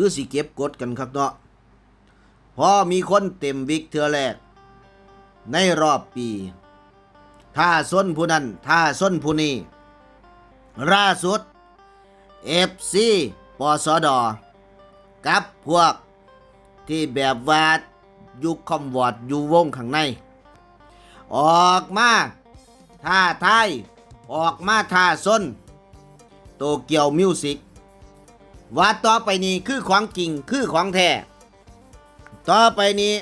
คือสิเก็บกดกันครับเนาะพอมีคนเต็มวิกเทือแรก ในรอบปี ถ้าส้นผู้นั้นถ้าส้นผู้นี้ล่าสุด FC ปสดกับพวกที่แบบว่ายุคคอมวอร์ดอยู่วงข้างใน ออกมาท่าไทยออกมาท่าส้นโตเกียวมิวสิก ว่าต่อไปนี้คือของจริงคือของแท้ต่อไปนี้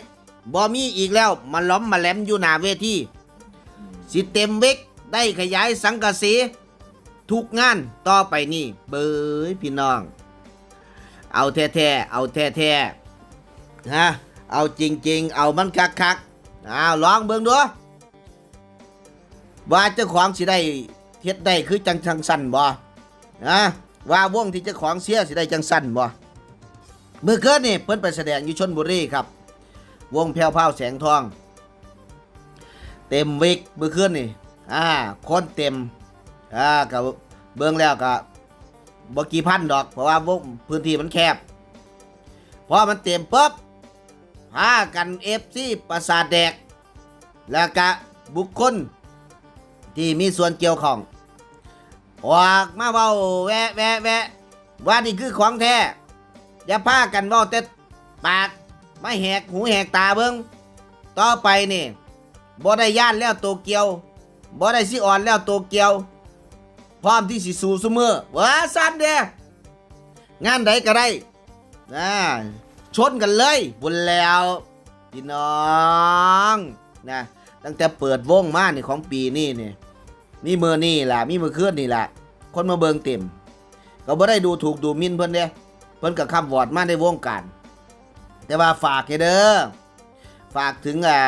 บ่มีอีกแล้วมาล้อมมาแหลมอยู่หน้าเวทีสิเต็มเวกได้ขยายสังกะสีทุกงานต่อไปนี้เบยพี่น้อง เอาแท้ๆเอาแท้ๆฮะเอาจริงๆ เอามันคักๆเอาลองเบิ่งดูว่าเจ้าของสิได้เฮ็ดได้คือจังจังสั้นบ่นะ ว่าวงที่เจ้าของเสียสิได้จังสั้นบ่เมื่อคืนนี่เพิ่นไปแสดงอยู่ชนบุรีครับ วงแพ้วพราวแสงทอง เต็มวิกเมื่อคืนนี่อ่าคนเต็มอ่ากับเบิ่งแล้วก็บ่กี่พันดอก เพราะว่าวงพื้นที่มันแคบพอมันเต็มปุ๊บพากันเอฟซีประสาทแดก แล้วก็บุคคลที่มีส่วนเกี่ยวข้อง ออกมาเว้าแวะแวะแวะว่านี่คือของแท้อย่าพากันเว้าแต่ปากไม่แหกหูแหกตาเบิงต่อไปนี่บ่ได้ย่านแล้วโตเกียวบ่ได้สิอ่อนแล้วโตเกียว พร้อมที่สิสู้เสมอว่าสั้นเด้งานใดก็ได้นะชนกันเลยบุญแล้วพี่น้องนะตั้งแต่เปิดวงมานี่ของปีนี้นี่ย มีมือนี่แหละมีมือเคลื่อนนี่แหละคนมาเบิงเต็ม ก็บ่ได้ดูถูกดูมินเพิ่นเด้เพิ่นกับคำวอดมาในวงการแต่ว่าฝากเด้อฝากถึงอ่า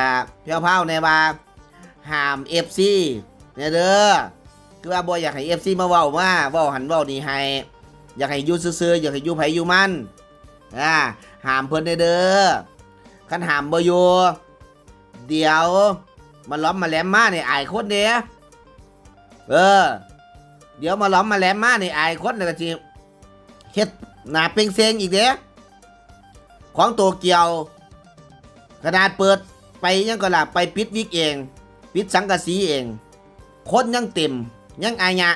เพียวเผาในว่าห้าม FC เนี่ยเด้อคือว่าบ่อยากให้ FC มาเว้ามาเว้าหันเว้านี่ให้อยากให้ยู่ซื่อๆอยากให้ยู่ไผอยู่มันอ่าห้ามเพิ่นเด้อคันห้ามบ่อยู่เดี๋ยวมันล้อมมาแหลมมาเนี่ยอายคนเด้ เออ เดี๋ยวมาล้อมมาแลมมาในไอายคนนี่ก็จีเฮ็ดหนาเป็งเซงอีกเด้ของตัวเกียวขนาดเปิดไปยังก็ล่ะไปปิดวิกเอง ปิดสังกะสีเอง คนยังเต็ม ยังอายะ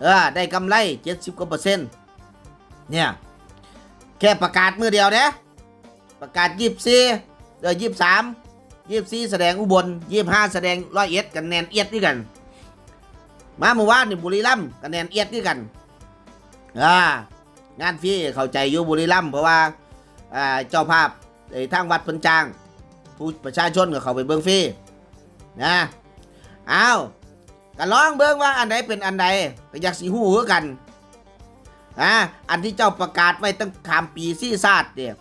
เออได้กำไรเจ็ดสิบกว่าเปอร์เซ็นต์เนี่ยแค่ประกาศมือเดียวเด้ประกาศยี่สิบสี่เดี๋ยวยี่สิบสามยี่สิบสี่แสดงอุบลยี่สิบห้าแสดงร้อยเอ็ดกันแนนเอียดด้วยกัน มาเมื่อวานนี่บุรีรัมย์คะแนนเอียดด้วยกันอ่างานฟรีเข้าใจอยู่บุรีรัมย์เพราะว่าอ่าเจ้าภาพทางวัดพันจาง ผู้ประชาชนก็เข้าไปเบิ่งฟรีนะอ้าวก็ลองเบิ่งว่าอันใดเป็นอันใดก็อยากสิฮู้คือกันอ่าอันที่เจ้าประกาศไว้ตั้งขามปีซี่ซาดเนี่ย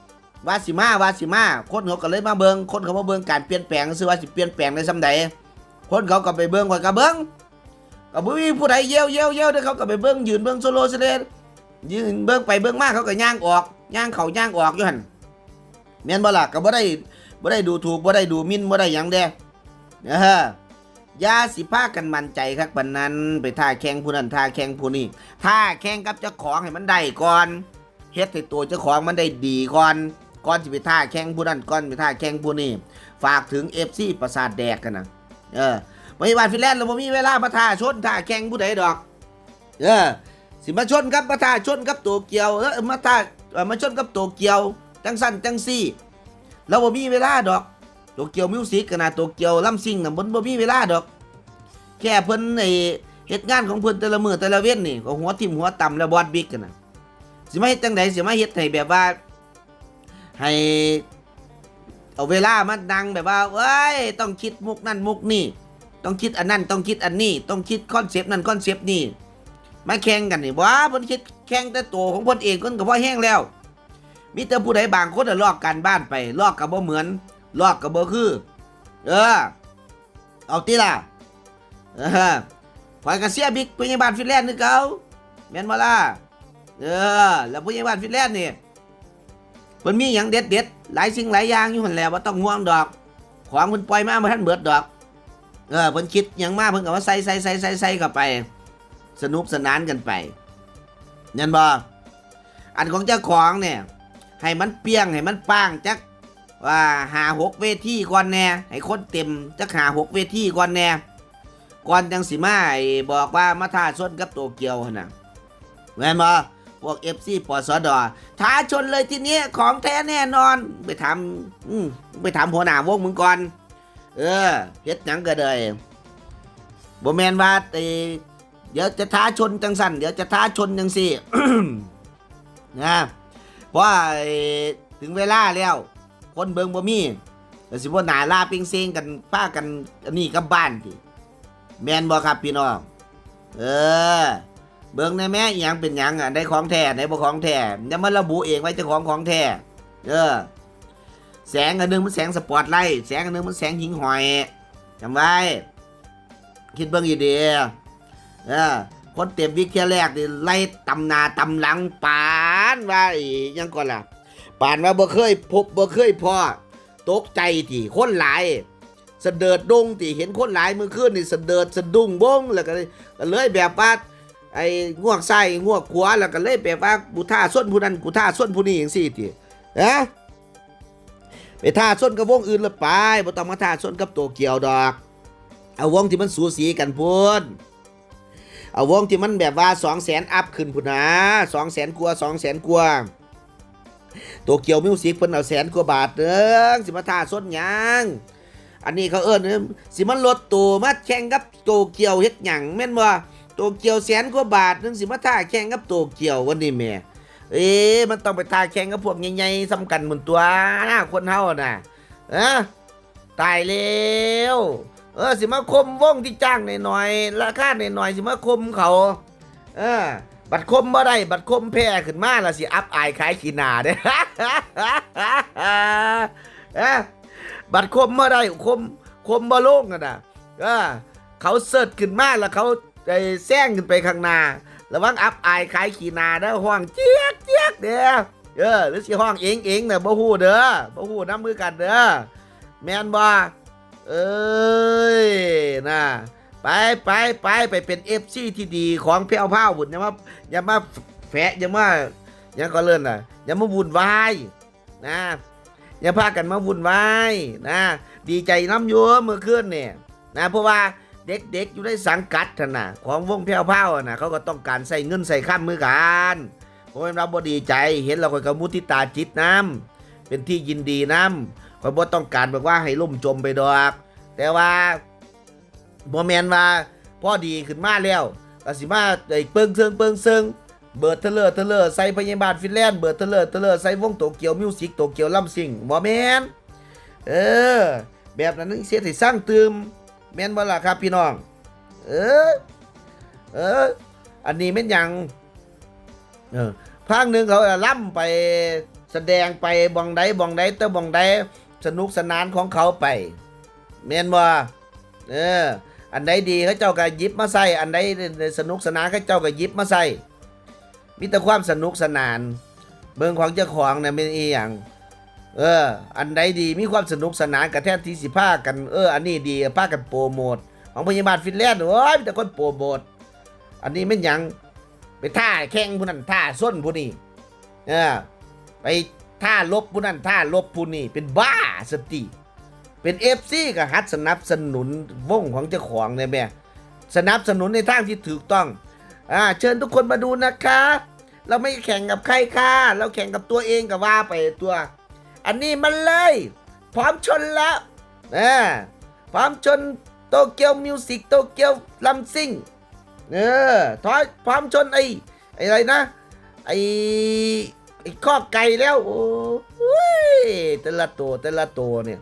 ว่าสิมาว่าสิมาคนเขาก็เลยมาเบิ่งคนเขามาเบิ่งการเปลี่ยนแปลงซื่อว่าสิเปลี่ยนแปลงในซำใดคนเขาก็ไปเบิงข่อยก็เบิ่ง ก็บ่มีผู้ใดเยี่ยวเยี่ยวเยี่ยวเด้อเขาก็ไปเบิ่งยืนเบิ่งโซโลเสเลยืนเบิ่งไปเบิ่งมาเขาก็ย่างออกย่างเขาย่างออกอยู่หั่นแม่นบ่ล่ะก็บ่ได้บ่ได้ดูถูกบ่ได้ดูมิ่นบ่ได้หยังเด้เออยาสิพากันมั่นใจคักปานนั้น ไปท่าแข่งผู้นั้นท่าแข่งผู้นี้ท่าแข่งกับเจ้าของให้มันได้ก่อนเฮ็ดให้ตัวเจ้าของมันได้ดีก่อนก่อนสิไปท่าแข่งผู้นั้นก่อนไปท่าแข่งผู้นี้ฝากถึง FC ประสาทแดกกันนะเออ พยาบาลฟินแลนด์เราบ่มีเวลามาท่าชนท่าแข่งผู้ใดดอก เออสิมาชนครับมาท่าชนกับโตเกียวเออมาท่ามาชนกับโตเกียวจังสั้นจังซี่เราบ่มีเวลาดอกโตเกียวมิวสิกขนาดโตเกียวลำซิ่งน่ะมันบ่มีเวลาดอก แค่เพิ่นไอ้เฮ็ดงานของเพิ่นแต่ละมือแต่ละเว้นนี่ก็หัวทิ่มหัวต่ำแล้วบอดบิ๊กกันนะสิมาเฮ็ดจังไดสิมาเฮ็ดให้แบบว่า ให้เอาเวลามานั่งแบบว่าเว้ย ต้องคิดมุกนั่นมุกนี่ ต้องคิดอันนั้นต้องคิดอันนี้ ต้องคิดคอนเซปต์นั้นคอนเซปต์นี้มาแข่งกันนี่ว้าเพิ่นคิดแข่งแต่ตัวของเพิ่นเองเพิ่นก็พอแห้งแล้วมีแต่ผู้ใดบางคนน่ะลอกการบ้านไปลอกก็บ่เหมือนลอกก็บ่คือ เออ เอาติล่ะเออข่อยก็เสียบิ๊กพยาบาลฟินแลนด์คือเก่าแมนบ่ล่ะเออ แล้วพยาบาลฟินแลนด์นี่เพิ่นมีหยังเด็ดๆหลายสิ่งหลายอย่างอยู่หันแหละบ่ต้องห่วงดอก ของเพิ่นปล่อยมาบ่ทันเบิดดอก เออเพิ่นคิดยังมาเพิ่นก็ว่าใส่ใส่ใส่ใส่ใส่เข้าไป สนุกสนานกันไปนั่นบ่อันของเจ้าของเนี่ยให้มันเปียงให้มันป้างจักว่าหาหกเวทีก่อนแน่ให้คนเต็มจักหาหกเวทีก่อนแน่ก่อนจังสิมาไอ้บอกว่ามาท่าชนกับโตเกียวนะแม่นบ่พวกเอฟซีปสดอท้าชนเลยทีนี้ของแท้แน่นอน ไปทำอืมไปถามหัวหน้าวงมึงก่อน เออเฮ็ดหยังก็ได้บ่แมนว่าไอเดี๋ยวจะท้าชนจังสันเดี๋ยวจะท้าชนจังสี่ นะเพราะว่าไอ้ถึงเวลาแล้ว คนเบิงบ่มีก็สิบ่หนาลาปิงเซงกันป้ากันอันนี้กับบ้านติแมนบ่ครับพี่น้องเออ เบิ่งในแม่อหยังเป็นหยังอะได้ของแท้ได้บ่ของแท้อย่ามาระบุเองไว้เจ้าของของแท้เออ แสงอันหนึงมันแสงสปอตไลท์แสงอันหนึงมันแสงหิงหอยจำไว้ คิดเบิ่งอีเดียเออคนเต็มวิกแค่แรกนี่ไล่ตำนาตำหลังปานว่าอียังก่อนล่ะปานว่าบ่เคยพบบ่เคยพอตกใจที่คนหลายสเดิร์ดดงที่เห็นคนหลายมื่อคืนนี่สเดิดสะดุ้งบงแล้วก็เลยก็เลยแบบว่าไอ้งวกไส้งวกขวาแล้วก็เลยแบบว่ากูท่าส้นผู้นั้นกูท่าส้นผู้นี้อย่างซี่ติฮะ ไปท่าส้นกับวงอื่นละไปบ่ต้องมาท่าส้นกับตัวเกี่ยวดอก เอาวงที่มันสูสีกันพูนเอาวงที่มันแบบว่า2 0 0แสนอัพขึ้นพุ่นนะ2 0 0แสนกว่า2 0 0แสนกว่าโตเกียวมิวสิกเพิ่นเอาแสนกว่าบาทเด้อสิมาท่าส้นหยังอันนี้เขาเอิ้นสิมันลดตัวมาแข่งกับโตเกียวเฮ็ดหยังแม่นบ่โตเกียวแสนกว่าบาทนึงสิมาท่าแข่งกับโตเกียววันนี้แม่ เอ๊ะมันต้องไปท่าแข่งกับพวกใหญ่ๆสำคัญเหมือนตัวคนเฮาน่ะเอะตายแล้วเออสิมาคมว่องที่จ้างหน่อยๆราคาหน่อยๆสิมาคมเขา เออ บัตรคมบ่ได้บัตรคมแพ้ขึ้นมาและสิอับอายขายขี้หนาเด้เอ้อบัตรคมบ่ได้คมคมบ่ลงกันน่ะเออเขาเสิร์ชขึ้นมาแล้วเขาไอ้แซงขึ้นไปข้างหน้าระวังอับอายขายขีนาเด้อห้องเจี๊ย เจี๊ยกเด้อเออหรือสิห้องเองเองน่ะบ่ฮู้เด้อบ่ฮู้นํมือกันเด้อแม่นบ่เอ้ยนะไปไปไปไปเป็นเอฟซีที่ดีของเพียวพ้าบุญอย่ามาอย่ามาแฝะอย่ามาอย่าก็เลิ่นน่ะอย่ามาวุ่นวายนะอย่าพากันมาวุ่นวายนะ ดีใจน้ำยัวเมื่อคืนเนี่ยนะเพราะว่าเด็กๆอยู่ในสังกัดท่านน่ะของวงเพียวพ้าน่ะเขาก็ต้องการใส่เงินใส่ข้ามมือกัน เพราะฉะนั้นเราบ่ดีใจ เห็นเราก็กมุทิตาจิตน้ำเป็นที่ยินดีน้ำคอยบ่ต้องการแบบว่าให้ล่มจมไปดอก แต่ว่าบ่แมนว่าพ่อดีขึ้นมาแล้วกสิมาไอ้เปิงเซิงเปิงเซิงเบิดเทเลอร์เทเลอร์ใส่พยาบาลฟินแลนด์เบิดเทเลอร์เทเลอร์ใส่วงโตเกียวมิวสิกโตเกียวลัมซิงบ่แมนเออ แบบนั้นนึงเสียให้สร้างตืมแมนบ่ล่ะครับพี่น้อง เออ เออ อันนี้แม่นยัง เออ ภาคหนึ่งเขาล่ำไปแสดงไปบองใดบองใดเตอร์บองใดสนุกสนานของเขาไปแม่นบ่เอออันใดดีเขาเจ้าก็ยิบมาใส่อันใดสนุกสนานเขาเจ้าก็ยิบมาใส่มีแต่ความสนุกสนาน เบิ่งของเจ้าของเนี่ยเป็นอีหยังเออ อันใดดีมีความสนุกสนานกับแทนที่สิพาคกันเอออันนี้ดีพาคกันโปรโมทของพยาบาลฟินแลนด์โอ้ยมีแต่คนโปรโมทอันนี้ไม่ยัง ไปท่าแข่งผู้นั้นท่าส้นผู้นี้เออไปท่าลบผู้นั้นท่าลบผู้นี้เป็นบ้าสติ เป็นเอฟซีก็หัดสนับสนุนวงของเจ้าของเนี่ยแม่สนับสนุนในทางที่ถูกต้องอ่าเชิญทุกคนมาดูนะคะเราไม่แข่งกับใครค่ะ เราแข่งกับตัวเองก็ว่าไปตัว อันนี้มันเลย พร้อมชนแล้วนะพร้อมชนโตเกียวมิวสิกโตเกียวลัมซิง เออถอยพร้อมชนไอ้ไอ้อะไรนะ ไอ้ไอ้ข้อไก่แล้ว โอ้ยแต่ละตัวแต่ละตัวเนี่ย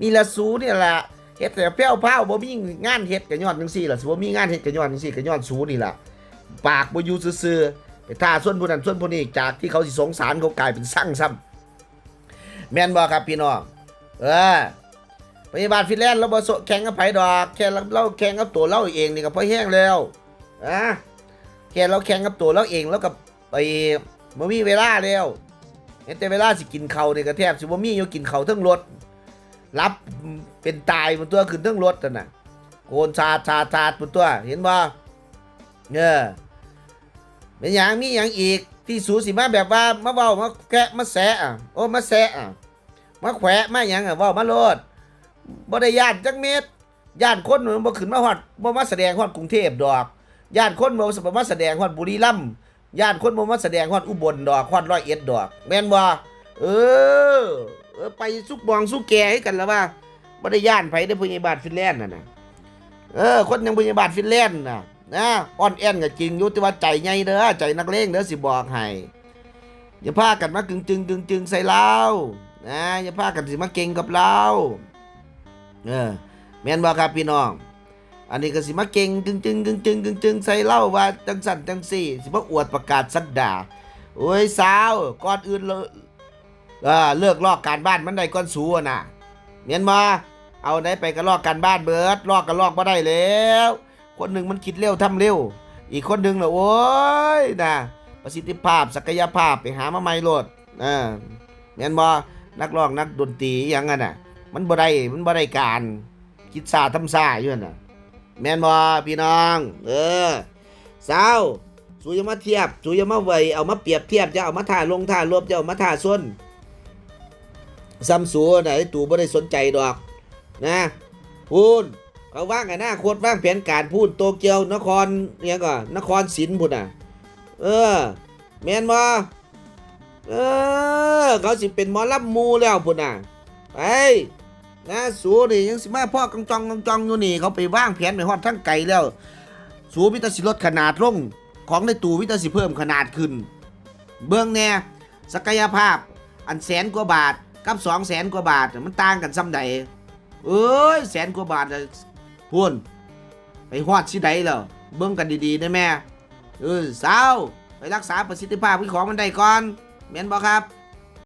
นี่ละสูเนี่ยละเฮ็ดแต่เปรี้ยวเผาบ่มีงานเฮ็ดกันย้อนจังซี่ล่ะสิบ่มีงานเฮ็ดกันย้อนจังซี่กันย้อนสูนี่ล่ะปากบ่อยู่ซื่อๆไปท่าส่วนผู้นั้นส่วนผู้นี้จากที่เขาสิสงสารเขากลายเป็นสั่งซ้ำแม่นบ่ครับพี่น้องเออพยาบาลฟินแลนด์เราบ่โซแข่งกับไผดอกแค่เราแข่งกับตัวเราเองนี่ก็พอแห้งแล้ว อะแค่เราแข่งกับตัวเราเองแล้วกับไปบ่มีเวลาแล้วเห็นแต่เวลาสิกินเขาวนี่ก็แทบสิบ่มีอยู่กินเขาทั้งรถรับเป็นตายบนตัวขึ้นทั้งรถนั่นน่ะโกนชาดชาดชาดบนตัว เห็นบ่เออเป็นอย่างมีอย่างอีกที่สูสิมาแบบว่ามาเว้ามาแกะมาแสะอะโอ้มาแสะอะมาแขวะมาหยังอะเว้ามาโลดบ่ได้ย่านจักเม็ดย่านคนมันบ่ขึ้นมาฮอดบ่มาแสดงฮอดกรุงเทพดอก ย่านคนบ่มาแสดงฮอดบุรีรัมย์ย่านคนบ่มาแสดงฮอดอุบลดอกฮอดร้อยเอ็ดดอก แม่นบ่เออเออไปสุกบองสุกแก่ให้กันแล้วว่าบ่ได้ย่านไผได้อผู้ใหญ่บ้านฟินแลนด์น่ะนะเออ คนยังผู้ใหญ่บ้านฟินแลนด์น่ะนะอ่อนแอนก็จริงอยู่แต่ว่าใจใหญ่เด้อใจนักเลงเด้อสิบอกให้อย่าพากันมากึงจึงกึ่งจึงใส่เรานะอย่าพากันสิมาเก่งกับเราเออแม่นบ่ครับพี่น้อง อันนี้ก็สิมาเก่งกึ่งจึงกึ่งจึงกึ่งจึงใส่เล่าว่าจังสั่นจังสี่ สิมาอวดประกาศสักดาโอ้ยสาวก่อนอื่นเลยเออเลิกลอกการบ้านมันได้ก้อนสูน่ะเมียนมาเอาไหนไปก็ลอกการบ้านเบิร์ดลอกก็ลอกมาได้แล้ว คนหนึ่งมันคิดเร็วทำเร็ว อีกคนหนึ่งเหรอโอ้ยนะประสิทธิภาพศักยภาพไปหามาใหม่โลดอ่าเมียนมานักร้องนักดนตรีอย่างนั้นน่ะ มันบ่ได้มันบ่ได้การคิดซาทำซาอยู่น่ะ แม่นบ่พี่น้อง เออสาวสูอย่ามาเทียบสูอย่ามาไวเอามาเปรียบเทียบจะเอามาถ่าลงถ่ารวบจะเอามาถ่าส้นซ้ำสูไหนตู่บ่ได้สนใจดอก นะพูนเขาว่างไงนะโคตรว่างแผนการพูนโตเกียวนครเนี่ยก่อนนครศรีพุ่นอะ เออ แมนบ่เออ เขาสิเป็นมอลำมูแล้วพุ่นอะไป นะสูนี่ยังสิมาพ่อกองจองกองจองอยู่นี่ เขาไปว่างแผนไปฮอดทั้งไกลแล้ว สูวิตาสิลดขนาดลงของในตู้วิตาสิเพิ่มขนาดขึ้น เบื้องแน่ศักยภาพ อันแสนกว่าบาทกับสองแสนกว่าบาทมันต่างกันซ้ำใดเอ้ยแสนกว่าบาทน่ะพูนไปฮอดสิใดแล้วเบิ่งกันดีๆนะแม่เออสาวไปรักษาประสิทธิภาพของมันได้ก่อนแม่นบ่ครับ